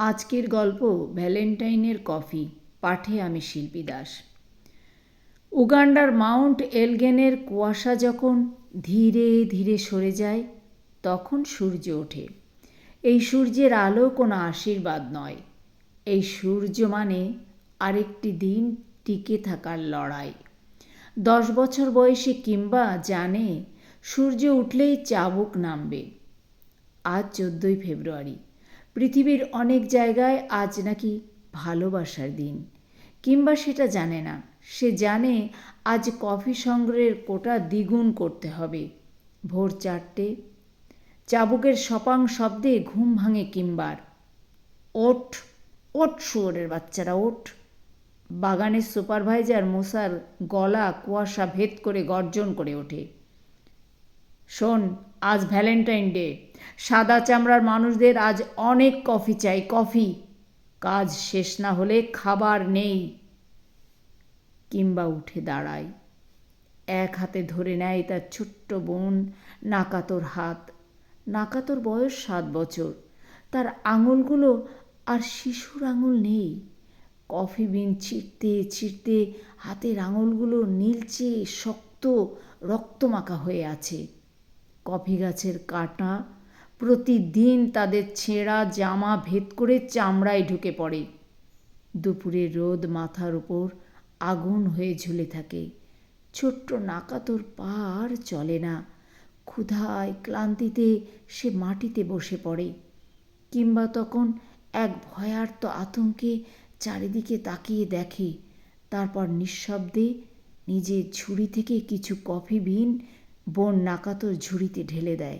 আজকের গল্প ভ্যালেন্টাইনের কফি, পাঠে আমি শিল্পী দাস। উগান্ডার মাউন্ট এলগেনের কুয়াশা যখন ধীরে ধীরে সরে যায়, তখন সূর্য ওঠে। এই সূর্যের আলো কোনো আশীর্বাদ নয়। এই সূর্য মানে আরেকটি দিন টিকে থাকার লড়াই। দশ বছর বয়সে কিংবা জানে সূর্য উঠলেই চাবুক নামবে। আজ চোদ্দোই ফেব্রুয়ারি। পৃথিবীর অনেক জায়গায় আজ নাকি ভালোবাসার দিন। কিংবা সেটা জানে না। সে জানে আজ কফি সংগ্রহের কোটা দ্বিগুণ করতে হবে। ভোর চারটে। চাবুকের সপাং শব্দে ঘুম ভাঙে কিংবার। ওঠ ওঠ শুয়োরের বাচ্চারা, ওঠ। বাগানের সুপারভাইজার মশার গলা কুয়াশা ভেদ করে গর্জন করে ওঠে। শোন আজ ভ্যালেন্টাইন ডে। সাদা চামড়ার মানুষদের আজ অনেক কফি চাই, কফি। কাজ শেষ না হলে খাবার নেই, কিংবা উঠে দাঁড়ায়। এক হাতে ধরে নেয় তার ছোট্ট বোন নাকাতোর হাত। নাকাতোর বয়স সাত বছর। তার আঙুলগুলো আর শিশুর আঙুল নেই। কফি বিন ছিঁড়তে ছিঁড়তে হাতের আঙুলগুলো নীলচে, শক্ত, রক্তমাখা হয়ে আছে। কফি গাছের কাঁটা। প্রতিদিন তাদের ছেঁড়া জামা ভেদ করে চামড়ায় ঢুকে পড়ে। দুপুরে রোদ মাথার উপর আগুন হয়ে ঝুলে থাকে। ছোট্ট নাকাতোর পা আর চলে না। ক্ষুধায় ক্লান্তিতে সে মাটিতে বসে পড়ে। কিংবা তখন এক ভয়ার্ত আতঙ্কে চারিদিকে তাকিয়ে দেখে। তারপর নিঃশব্দে নিজের ঝুড়ি থেকে কিছু কফি বিন বোন নাকাতোর ঝুড়িতে ঢেলে দেয়।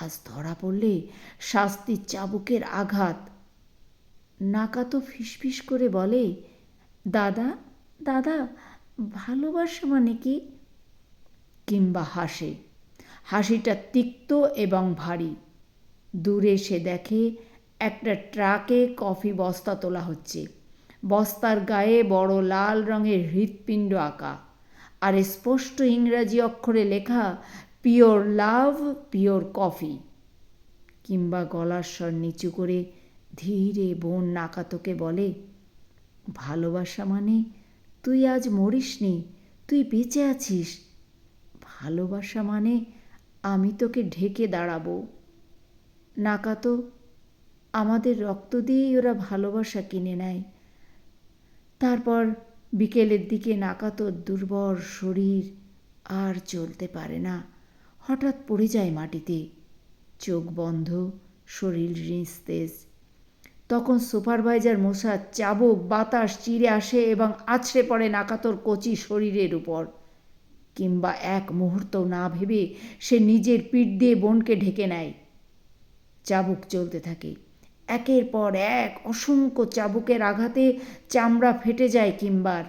আজ ধরা পড়লে শাস্তির চাবুকের আঘাত। নাকাতো ফিসফিস করে বলে, দাদা দাদা, ভালোবাসা মানে কি? কিংবা হাসে। হাসিটা তিক্ত এবং ভারী। দূরে সে দেখে একটা ট্রাকে কফি বস্তা তোলা হচ্ছে। বস্তার গায়ে বড় লাল রঙের হৃৎপিণ্ড আঁকা। আর স্পষ্ট ইংরাজি অক্ষরে লেখা পিওর লাভ পিওর কফি কিংবা গলার স্বর নিচু করে ধীরে বোন নাকাতোকে বলে, ভালোবাসা মানে তুই আজ মরিসনি, তুই বেঁচে আছিস। ভালোবাসা মানে আমি তোকে ঢেকে দাঁড়াবো। নাকাতো, আমাদের রক্ত দিয়েই ওরা ভালোবাসা কিনে নেয়। তারপর বিকেলের দিকে নাকাতর দুর্বল শরীর আর চলতে পারে না। হঠাৎ পড়ে যায় মাটিতে। চোখ বন্ধ, শরীর নিস্তেজ তখন সুপারভাইজার মশা চাবুক, বাতাস চিরে আসে এবং আছড়ে পড়ে নাকাতর কচি শরীরের উপর। কিংবা এক মুহূর্ত না ভেবে সে নিজের পিঠ দিয়ে বোনকে ঢেকে নেয়। চাবুক চলতে থাকে। একের পর এক অসংখ্য চাবুকের আঘাতে চামড়া ফেটে যায় কিংবার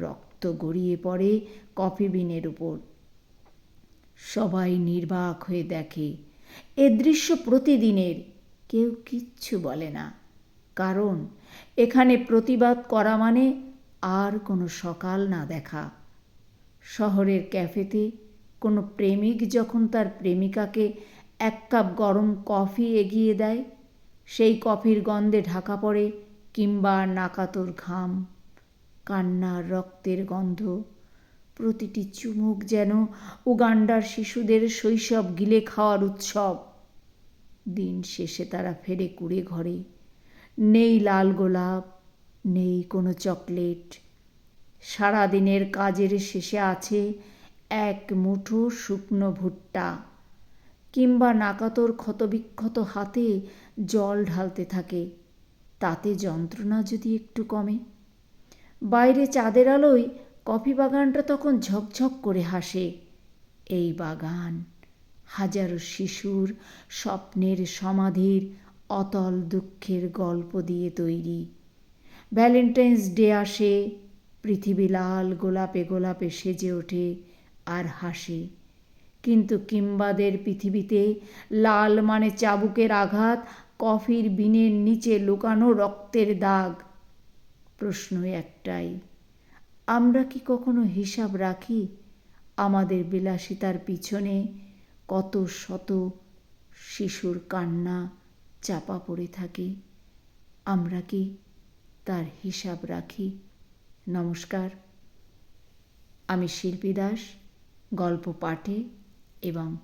রক্ত গড়িয়ে পড়ে কফি বিনের উপর। সবাই নির্বাক হয়ে দেখে, এ দৃশ্য প্রতিদিনের, কেউ কিচ্ছু বলে না। কারণ, এখানে প্রতিবাদ করা মানে আর কোনো সকাল না দেখা। শহরের ক্যাফেতে কোনো প্রেমিক যখন তার প্রেমিকাকে এক কাপ গরম কফি এগিয়ে দেয় সেই কফির গন্ধে ঢাকা পড়ে কিংবা নাকাতোর ঘাম। কান্নার রক্তের গন্ধ। প্রতিটি চুমুক যেন উগান্ডার শিশুদের শৈশব গিলে খাওয়ার উৎসব। দিন শেষে তারা ফেরে কুড়ে ঘরে। নেই লাল গোলাপ, নেই কোনো চকলেট। সারাদিনের কাজের শেষে আছে এক মুঠো শুকনো ভুট্টা। কিংবা নাকাতোর ক্ষতবিক্ষত হাতে জল ঢালতে থাকে। তাতে যন্ত্রণা যদি একটু কমে। বাইরে চাঁদের আলোয় কফি বাগানটা তখন ঝকঝক করে হাসে। এই বাগান হাজারো শিশুর স্বপ্নের সমাধির অতল দুঃখের গল্প দিয়ে তৈরি। ভ্যালেন্টাইন্স ডে আসে, পৃথিবী লাল গোলাপে গোলাপে সেজে ওঠে আর হাসে। কিন্তু কিম্বাদের পৃথিবীতে লাল মানে চাবুকের আঘাত, কফির বিনের নিচে লুকানো রক্তের দাগ। প্রশ্ন একটাই, আমরা কি কখনো হিসাব রাখি আমাদের বিলাসিতার পিছনে কত শত শিশুর কান্না চাপা পড়ে থাকে? আমরা কি তার হিসাব রাখি? নমস্কার, আমি শিল্পী দাস, গল্প পাঠে এবং